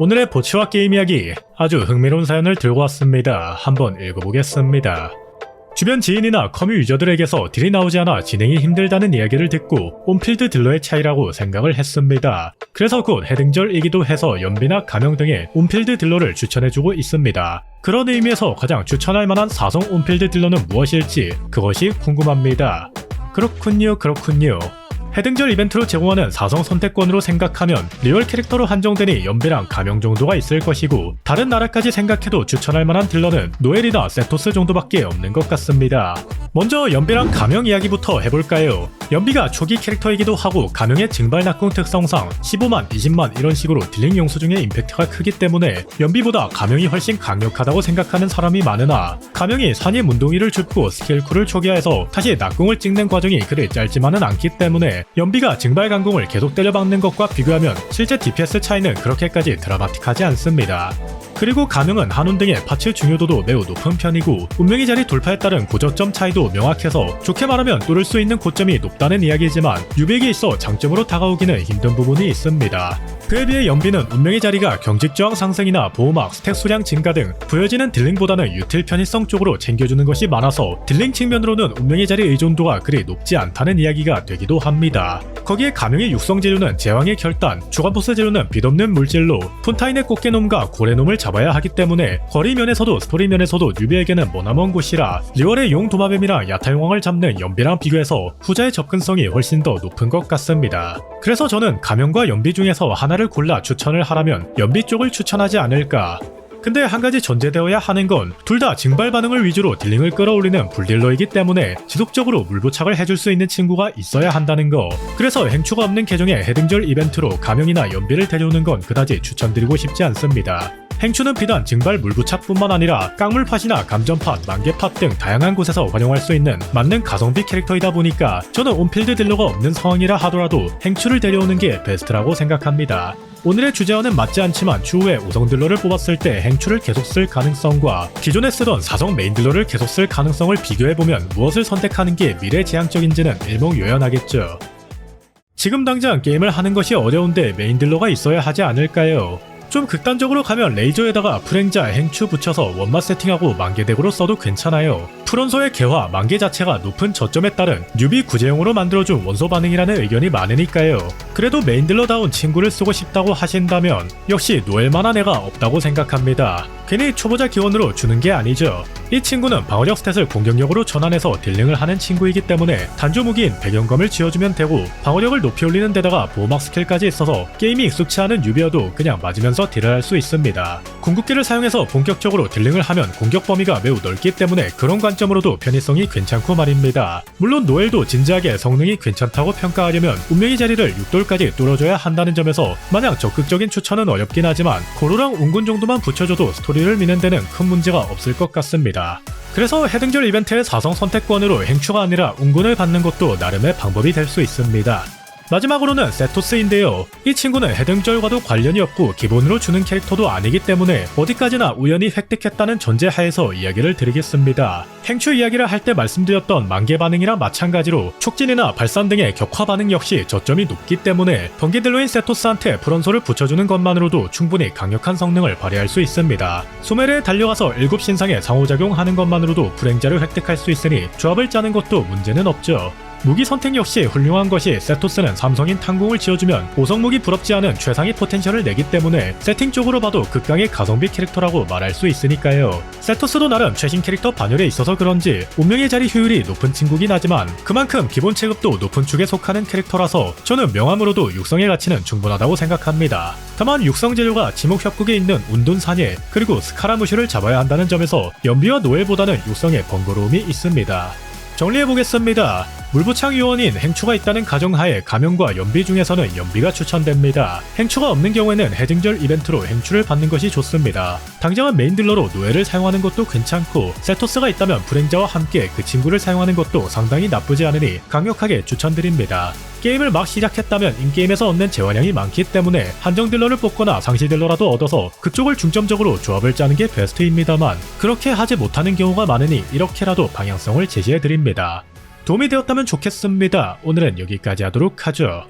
오늘의 보치와 게임 이야기 아주 흥미로운 사연을 들고 왔습니다. 한번 읽어보겠습니다. 주변 지인이나 커뮤 유저들에게서 딜이 나오지 않아 진행이 힘들다는 이야기를 듣고 온필드 딜러의 차이라고 생각을 했습니다. 그래서 곧 해등절이기도 해서 연비나 가명 등의 온필드 딜러를 추천해주고 있습니다. 그런 의미에서 가장 추천할 만한 사성 온필드 딜러는 무엇일지 그것이 궁금합니다. 그렇군요, 그렇군요. 해등절 이벤트로 제공하는 사성 선택권으로 생각하면 리얼 캐릭터로 한정되니 연배랑 가명 정도가 있을 것이고 다른 나라까지 생각해도 추천할 만한 딜러는 노엘이나 세토스 정도밖에 없는 것 같습니다. 먼저 연배랑 가명 이야기부터 해볼까요? 연비가 초기 캐릭터이기도 하고 가명의 증발 낙공 특성상 15만, 20만 이런 식으로 딜링 용수 중에 임팩트가 크기 때문에 연비보다 가명이 훨씬 강력하다고 생각하는 사람이 많으나 가명이 산이 문동이를 줍고 스킬쿨을 초기화해서 다시 낙공을 찍는 과정이 그리 짧지만은 않기 때문에 연비가 증발 강공을 계속 때려박는 것과 비교하면 실제 DPS 차이는 그렇게까지 드라마틱하지 않습니다. 그리고 가명은 한운 등의 파츠 중요도도 매우 높은 편이고 운명의 자리 돌파에 따른 고저점 차이도 명확해서 좋게 말하면 뚫을 수 있는 고점이 높다는 이야기지만 유백에 있어 장점으로 다가오기는 힘든 부분이 있습니다. 그에 비해 연비는 운명의 자리가 경직 저항 상승이나 보호막, 스택 수량 증가 등 보여지는 딜링보다는 유틸 편의성 쪽으로 챙겨주는 것이 많아서 딜링 측면으로는 운명의 자리 의존도가 그리 높지 않다는 이야기가 되기도 합니다. 거기에 가명의 육성 재료는 제왕의 결단, 주간보스 재료는 빛없는 물질로 폰타인의 꽃게놈과 고래놈을 잡아야 하기 때문에 거리 면에서도 스토리 면에서도 뉴비에게는 머나먼 곳이라 리월의 용 도마뱀이랑 야타용왕을 잡는 연비랑 비교해서 후자의 접근성이 훨씬 더 높은 것 같습니다. 그래서 저는 가명과 연비 중에서 하나를 골라 추천을 하라면 연비 쪽을 추천하지 않을까 근데 한 가지 전제되어야 하는 건 둘 다 증발 반응을 위주로 딜링을 끌어올리는 불딜러이기 때문에 지속적으로 물부착을 해줄 수 있는 친구가 있어야 한다는 거. 그래서 행추가 없는 계정에 해등절 이벤트로 가명이나 연비를 데려오는 건 그다지 추천드리고 싶지 않습니다. 행추는 비단 증발 물부착뿐만 아니라 깡물팟이나 감전팟, 만개팟 등 다양한 곳에서 활용할 수 있는 맞는 가성비 캐릭터이다 보니까 저는 온필드 딜러가 없는 상황이라 하더라도 행추를 데려오는 게 베스트라고 생각합니다. 오늘의 주제와는 맞지 않지만 추후에 우성 딜러를 뽑았을 때 행추를 계속 쓸 가능성과 기존에 쓰던 사성 메인 딜러를 계속 쓸 가능성을 비교해보면 무엇을 선택하는 게 미래지향적인지는 일목요연하겠죠. 지금 당장 게임을 하는 것이 어려운데 메인 딜러가 있어야 하지 않을까요? 좀 극단적으로 가면 레이저에다가 프랭자, 행추 붙여서 원맛 세팅하고 만개덱으로 써도 괜찮아요. 프론소의 개화, 만개 자체가 높은 저점에 따른 뉴비 구제용으로 만들어준 원소 반응이라는 의견이 많으니까요. 그래도 메인딜러다운 친구를 쓰고 싶다고 하신다면 역시 노엘만한 애가 없다고 생각합니다. 괜히 초보자 기원으로 주는 게 아니죠. 이 친구는 방어력 스탯을 공격력으로 전환해서 딜링을 하는 친구이기 때문에 단조 무기인 배경검을 지어주면 되고 방어력을 높이 올리는 데다가 보호막 스킬까지 있어서 게임이 익숙치 않은 유비어도 그냥 맞으면서 딜을 할 수 있습니다. 궁극기를 사용해서 본격적으로 딜링을 하면 공격 범위가 매우 넓기 때문에 그런 관점 으로도 편의성이 괜찮고 말입니다. 물론 노엘도 진지하게 성능이 괜찮다고 평가하려면 운명의 자리를 6돌까지 뚫어줘야 한다는 점에서 마냥 적극적인 추천은 어렵긴 하지만 고로랑 운군 정도만 붙여줘도 스토리를 미는 데는 큰 문제가 없을 것 같습니다. 그래서 해등절 이벤트의 사성 선택권으로 행추가 아니라 운군을 받는 것도 나름의 방법이 될 수 있습니다. 마지막으로는 세토스인데요. 이 친구는 해등절과도 관련이 없고 기본으로 주는 캐릭터도 아니기 때문에 어디까지나 우연히 획득했다는 전제하에서 이야기를 드리겠습니다. 행추 이야기를 할 때 말씀드렸던 만개 반응이랑 마찬가지로 촉진이나 발산 등의 격화 반응 역시 저점이 높기 때문에 번개딜로인 세토스한테 프론소를 붙여주는 것만으로도 충분히 강력한 성능을 발휘할 수 있습니다. 소멜에 달려가서 7신상에 상호작용하는 것만으로도 불행자를 획득할 수 있으니 조합을 짜는 것도 문제는 없죠. 무기 선택 역시 훌륭한 것이 세토스는 삼성인 탄공을 지어주면 보성무기 부럽지 않은 최상의 포텐셜을 내기 때문에 세팅적으로 봐도 극강의 가성비 캐릭터라고 말할 수 있으니까요. 세토스도 나름 최신 캐릭터 반열에 있어서 그런지 운명의 자리 효율이 높은 친구긴 하지만 그만큼 기본 체급도 높은 축에 속하는 캐릭터라서 저는 명함으로도 육성의 가치는 충분하다고 생각합니다. 다만 육성 재료가 지목 협곡에 있는 운둔산예 그리고 스카라무슈를 잡아야 한다는 점에서 연비와 노엘보다는 육성에 번거로움이 있습니다. 정리해보겠습니다. 물부창 요원인 행추가 있다는 가정하에 가명과 연비 중에서는 연비가 추천됩니다. 행추가 없는 경우에는 해등절 이벤트로 행추를 받는 것이 좋습니다. 당장은 메인 딜러로 노예를 사용하는 것도 괜찮고 세토스가 있다면 불행자와 함께 그 친구를 사용하는 것도 상당히 나쁘지 않으니 강력하게 추천드립니다. 게임을 막 시작했다면 인게임에서 얻는 재활량이 많기 때문에 한정 딜러를 뽑거나 상시 딜러라도 얻어서 그쪽을 중점적으로 조합을 짜는 게 베스트입니다만 그렇게 하지 못하는 경우가 많으니 이렇게라도 방향성을 제시해 드립니다. 도움이 되었다면 좋겠습니다. 오늘은 여기까지 하도록 하죠.